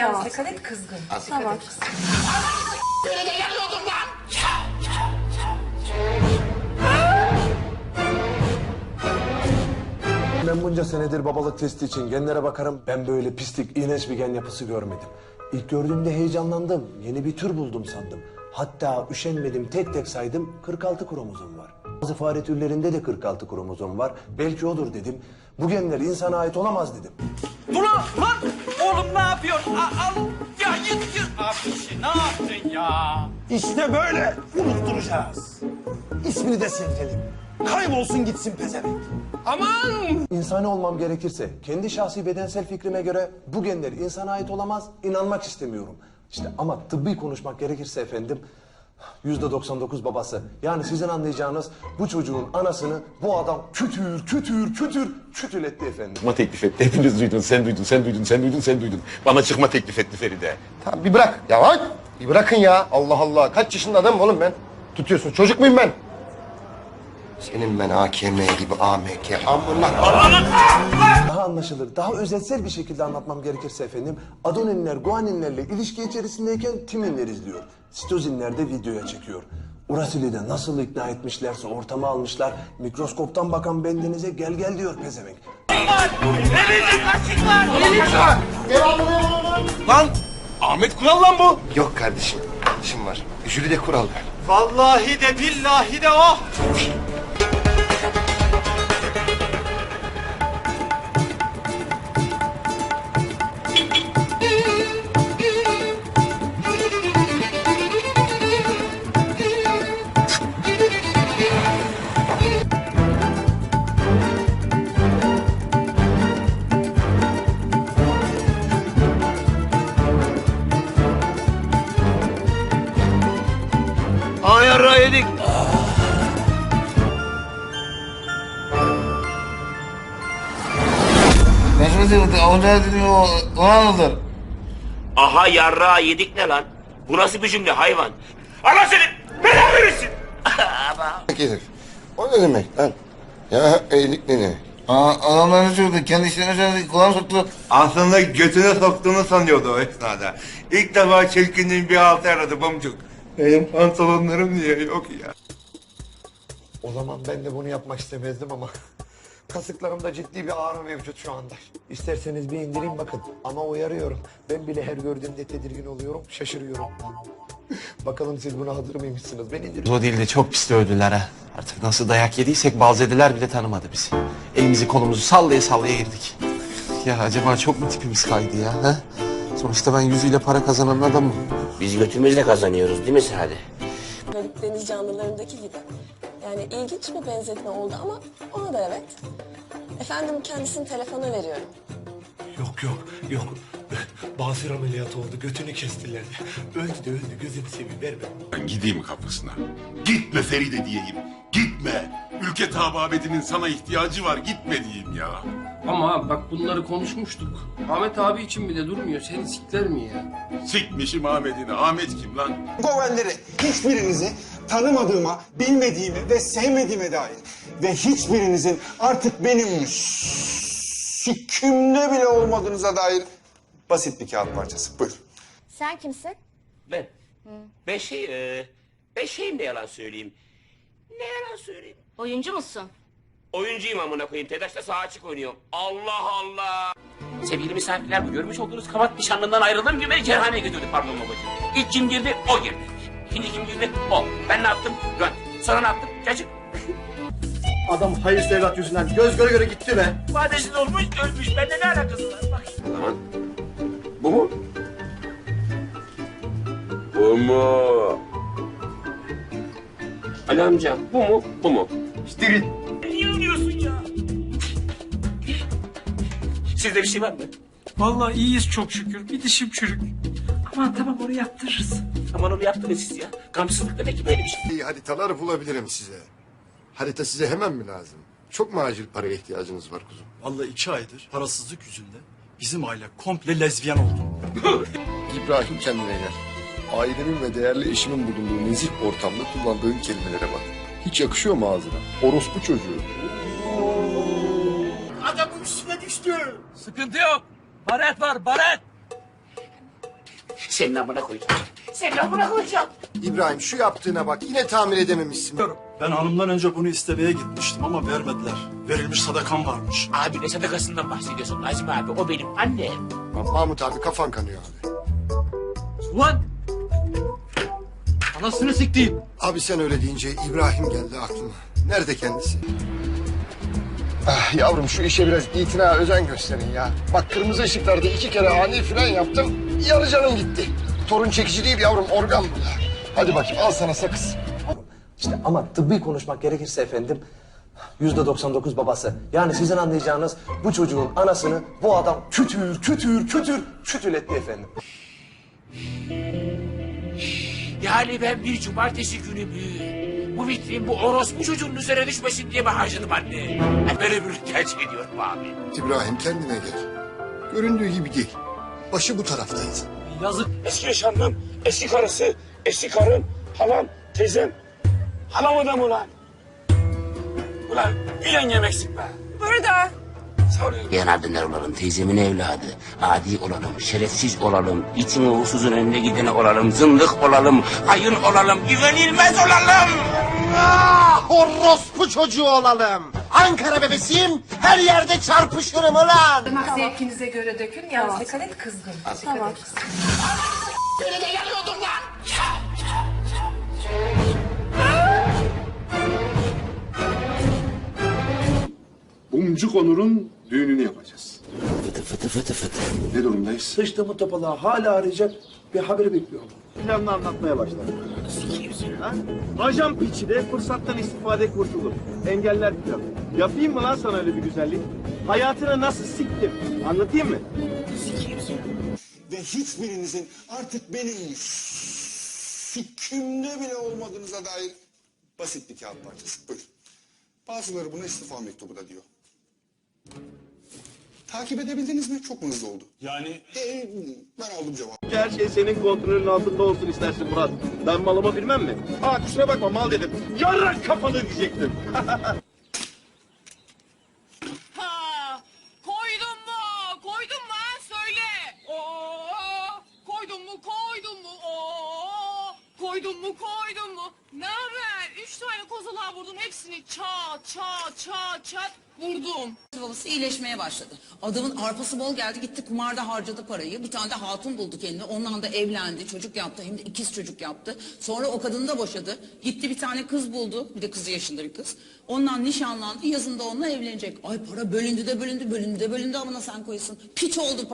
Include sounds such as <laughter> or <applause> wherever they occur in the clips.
Yalnız dikkat et kızgın. Tamam. Ben bunca senedir babalık testi için genlere bakarım. Ben böyle pislik, iğrenç bir gen yapısı görmedim. İlk gördüğümde heyecanlandım. Yeni bir tür buldum sandım. Hatta üşenmedim tek tek saydım 46 kromozom var. Bazı fare türlerinde de 46 kromozom var. Belki odur dedim. Bu genler insana ait olamaz dedim. Dur lan lan! Oğlum ne yapıyorsun? Al, al. Ya git git. Abi şey, ne yaptın ya? İşte böyle unutturacağız. İsmini de silkelim. Kaybolsun gitsin pezevenk. Aman! İnsani olmam gerekirse kendi şahsi bedensel fikrime göre bu genler insana ait olamaz. inanmak istemiyorum. İşte ama tıbbi konuşmak gerekirse efendim yüzde 99 babası. Yani sizin anlayacağınız bu çocuğun anasını bu adam kütür kütür kütür kütületti efendim. Çıkma teklif etti. Hepiniz duydun. Sen duydun, sen duydun, sen duydun, sen duydun. Bana çıkma teklif etti Feride. Tamam bir bırak. Ya bak. Bir bırakın ya. Allah Allah. Kaç yaşında adamım oğlum ben? Tutuyorsun. Çocuk muyum ben? Senin ben AKM gibi AMK. Amına. Daha anlaşılır, daha özetsel bir şekilde anlatmam gerekirse efendim adoninler guaninlerle ilişki içerisindeyken timinler izliyor. Sitozinler de videoya çekiyor. Urasili de nasıl ikna etmişlerse ortama almışlar. Mikroskoptan bakan bendenize gel gel diyor pezevenk. Lan! Ahmet Kural lan bu. Yok kardeşim. İşim var. Jüri de kural ver. Vallahi de billahi de oh! Ayarra yedik. Nasıl diyor? O ne diyor? O anladır. Aha yarra yedik ne lan? Bu nasıl bir cümle hayvan? Allah seni belanı verirsin. Herif. <laughs> O ne demek lan? Ya eğilik ne demek? Aa, adamlar ne söyledi? Kendi işlerine söyledi. Kulağım soktu. Aslında götüne soktuğunu sanıyordu o esnada. İlk defa çirkinliğin bir altı aradı bamcuk. Benim pantolonlarım niye yok ya? O zaman ben de bunu yapmak istemezdim ama <laughs> kasıklarımda ciddi bir ağrı mevcut şu anda. İsterseniz bir indireyim bakın ama uyarıyorum. Ben bile her gördüğümde tedirgin oluyorum, şaşırıyorum. <laughs> Bakalım siz buna hazır mıymışsınız? Ben indiriyorum. O değil de çok pis dövdüler ha. Artık nasıl dayak yediysek balzediler bile tanımadı bizi. Elimizi kolumuzu sallaya sallaya girdik. Ya acaba çok mu tipimiz kaydı ya? Ha? Sonuçta ben yüzüyle para kazanan adamım. Biz götümüzle kazanıyoruz değil mi Sade? Garip deniz canlılarındaki gibi. Yani ilginç bir benzetme oldu ama ona da evet. Efendim kendisini telefona veriyorum. Yok yok yok. Basir ameliyatı oldu. Götünü kestiler. Öldü de öldü. Gözünü seveyim verme. Ben gideyim kapısına. Gitme Feride diyeyim. Gitme. Ülke tababetinin sana ihtiyacı var. Gitme diyeyim ya. Ama abi bak bunları konuşmuştuk. Ahmet abi için bile durmuyor. Seni sikler mi ya? Sikmişim Ahmet'ini. Ahmet kim lan? Govenleri hiçbirinizi tanımadığıma, bilmediğime ve sevmediğime dair ve hiçbirinizin artık benim sikimde bile olmadığınıza dair basit bir kağıt parçası. Buyurun. Sen kimsin? Ben. Ben şey, e, ben şeyim de yalan söyleyeyim. Ne yalan söyleyeyim? Oyuncu musun? Oyuncuyum amına koyayım. TEDAŞ'ta sağ açık oynuyorum. Allah Allah. Sevgili misafirler bu görmüş olduğunuz kavat nişanlından ayrıldığım gibi beni kerhaneye götürdü pardon babacığım. İlk kim girdi? O girdi. İkinci kim girdi? O. Ben ne yaptım? Göt. Sonra ne yaptım? Cacık. <laughs> Adam hayırsız evlat yüzünden göz göre göre gitti be. Vadesiz olmuş, ölmüş. Bende ne alakası var? Bak. Aman. Bu mu? Bu mu? Ali amca, bu mu? Bu mu? İşte Niye ölüyorsun ya? Sizde bir şey var mı? Vallahi iyiyiz çok şükür. Bir dişim çürük. Aman tamam oraya yaptırırız. Aman onu yaptınız siz ya. Gamsızlık demek ki böyle bir şey. İyi haritalar bulabilirim size. Harita size hemen mi lazım? Çok mu acil paraya ihtiyacınız var kuzum? Vallahi iki aydır parasızlık yüzünden bizim aile komple lezbiyen oldu. <laughs> İbrahim kendine gel. Ailemin ve değerli eşimin bulunduğu nezih ortamda kullandığın kelimelere bak. Hiç yakışıyor mu ağzına? Orospu çocuğu. Adamın üstüne düştü. Sıkıntı yok. Baret var baret. Senin amına koyacağım. Senin amına koyacağım. İbrahim şu yaptığına bak yine tamir edememişsin. Ben hanımdan önce bunu istemeye gitmiştim ama vermediler. Verilmiş sadakam varmış. Abi ne sadakasından bahsediyorsun Nazmi abi? O benim annem. Mahmut abi kafan kanıyor abi. Ulan! Anasını siktiğim. Abi sen öyle deyince İbrahim geldi aklıma. Nerede kendisi? Ah yavrum şu işe biraz itina özen gösterin ya. Bak kırmızı ışıklarda iki kere ani fren yaptım. Yarı canım gitti. Torun çekici değil yavrum organ bu ya. Hadi bakayım al sana sakız. İşte ama tıbbi konuşmak gerekirse efendim yüzde 99 babası. Yani sizin anlayacağınız bu çocuğun anasını bu adam kütür kütür kütür kütületti efendim. Yani ben bir cumartesi günü mü? Bu vitrin bu orospu çocuğun üzerine düşmesin diye mi harcadım anne? Ben böyle bir tercih ediyorum abi. İbrahim kendine gel. Göründüğü gibi değil. Başı bu taraftaydı. Yazık. Eski yaşanmam, eski karısı, eski karım, halam, teyzem. Halam adam ulan. Ulan bir yengem eksik be. Burada. Yanardınlar olalım, teyzemin evladı. Adi olalım, şerefsiz olalım, itin uğursuzun önüne gidene olalım, zındık olalım, hayın olalım, güvenilmez olalım. Ah orospu çocuğu olalım. Ankara bebesiyim her yerde çarpışırım ulan. Zevkinize göre dökün. Yalnız dikkat et kızgın. Tamam. Beni de yanıyordun lan. Bumcuk Onur'un düğününü yapacağız. Fıtı fıtı fıtı fıtı. Ne durumdayız? Sıçtığımı topalığa hala arayacak bir haberi bekliyorum. Planını anlatmaya başladı. Ha? Ajan piçi de fırsattan istifade kurtulur. Engeller planı. Yapayım mı lan sana öyle bir güzellik? Hayatını nasıl siktim? Anlatayım mı? Ve hiçbirinizin artık benim fikrimde bile olmadığınıza dair basit bir kağıt parçası. Buyurun. Bazıları buna istifa mektubu da diyor. Takip edebildiniz mi? Çok mu hızlı oldu? Yani Ee, ben aldım cevabı. her şey senin kontrolün altında olsun istersin Murat. Ben malımı bilmem mi? Aa kusura bakma mal dedim. Yarrak kafalı diyecektim. <laughs> Ha! Koydun mu? Koydun mu? ha? Söyle. Oo! Koydun mu? Koydun mu? Oo! Koydun mu? Koydun mu? Ne haber? Üç tane kozalağa vurdum. Hepsini çat çat çat çat vurdum. Babası iyileşmeye başladı. Adamın arpası bol geldi gitti kumarda harcadı parayı. Bir tane de hatun buldu kendine. Ondan da evlendi. Çocuk yaptı. Hem de ikiz çocuk yaptı. Sonra o kadını da boşadı. Gitti bir tane kız buldu. Bir de kızı yaşında bir kız. Ondan nişanlandı. Yazında onunla evlenecek. Ay para bölündü de bölündü. Bölündü de bölündü amına sen koyasın. Piç oldu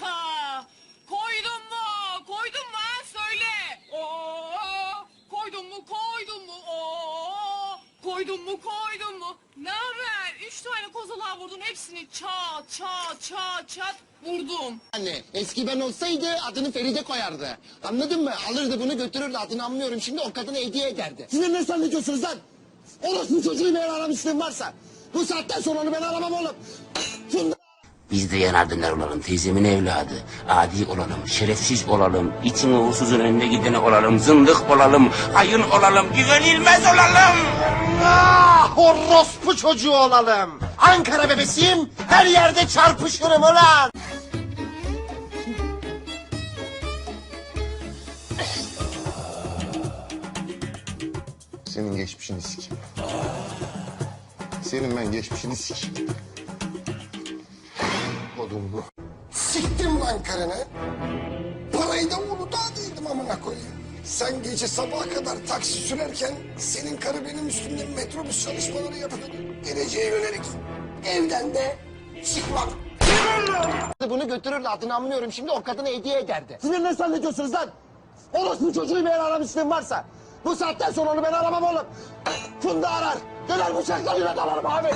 Ha! Koydun mu? Koydun mu? ha? Söyle. Oo! Koydun mu? Koydun mu? Oo! Koydun mu? Koydun mu? Ne haber? Üç tane kozalağa vurdum. Hepsini çat çat çat çat vurdum. Anne eski ben olsaydı adını Feride koyardı. Anladın mı? Alırdı bunu götürürdü adını anlıyorum şimdi o kadına hediye ederdi. Siz ne zannediyorsunuz lan? Orospu çocuğu eğer aramışlığım varsa. Bu saatten sonra onu ben aramam oğlum. Funda Biz de yanardınlar olalım, teyzemin evladı. Adi olalım, şerefsiz olalım, itin uğursuzun önüne gidene olalım, zındık olalım, hayın olalım, güvenilmez olalım. Ah orospu çocuğu olalım. Ankara bebesiyim her yerde çarpışırım ulan. Senin geçmişini sikeyim. Senin ben geçmişini sikeyim. Odun bu. Siktim lan karını. Parayı da Uludağ değildim amına koyayım. Sen gece sabaha kadar taksi sürerken senin karı benim üstümde metrobüs çalışmaları yapıyordu. Geleceğe yönelik. Evden de çıkmak. Bunu götürürdü adını anlıyorum şimdi o kadına hediye ederdi. Siz ne zannediyorsunuz lan? Orospu çocuğu eğer aramışlığım varsa. Bu saatten sonra onu ben aramam oğlum. Funda arar. Döner bıçaklarıyla dalarım abi.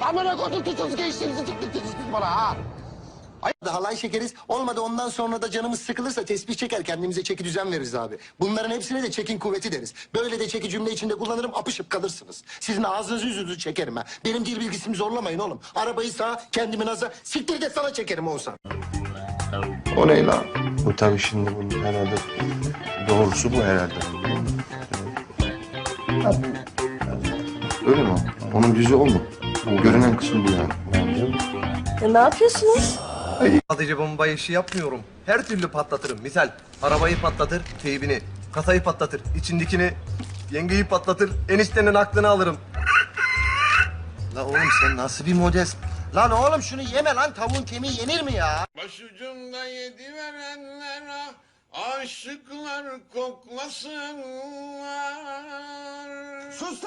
Amına koydum tutsuz geçtiğinizi çıktınız bana ha. Ay halay şekeriz. Olmadı ondan sonra da canımız sıkılırsa tespih çeker kendimize çeki düzen veririz abi. Bunların hepsine de çekin kuvveti deriz. Böyle de çeki cümle içinde kullanırım apışıp kalırsınız. Sizin ağzınızı yüzünüzü çekerim ha. Benim dil bilgisimi zorlamayın oğlum. Arabayı sağa kendimi naza siktir de sana çekerim olsa. O ne lan? Bu tabii şimdi bunun herhalde doğrusu bu herhalde. Öyle mi? Onun düzü o mu? Görünen kısmı bu yani. E, ne yapıyorsunuz? Sadece bomba işi yapmıyorum. Her türlü patlatırım. Misal arabayı patlatır, teybini, kasayı patlatır, içindekini, yengeyi patlatır, eniştenin aklını alırım. La oğlum sen nasıl bir model? Lan oğlum şunu yeme lan tavuğun kemiği yenir mi ya? Başucumda yedi verenlere aşıklar koklasınlar. Sus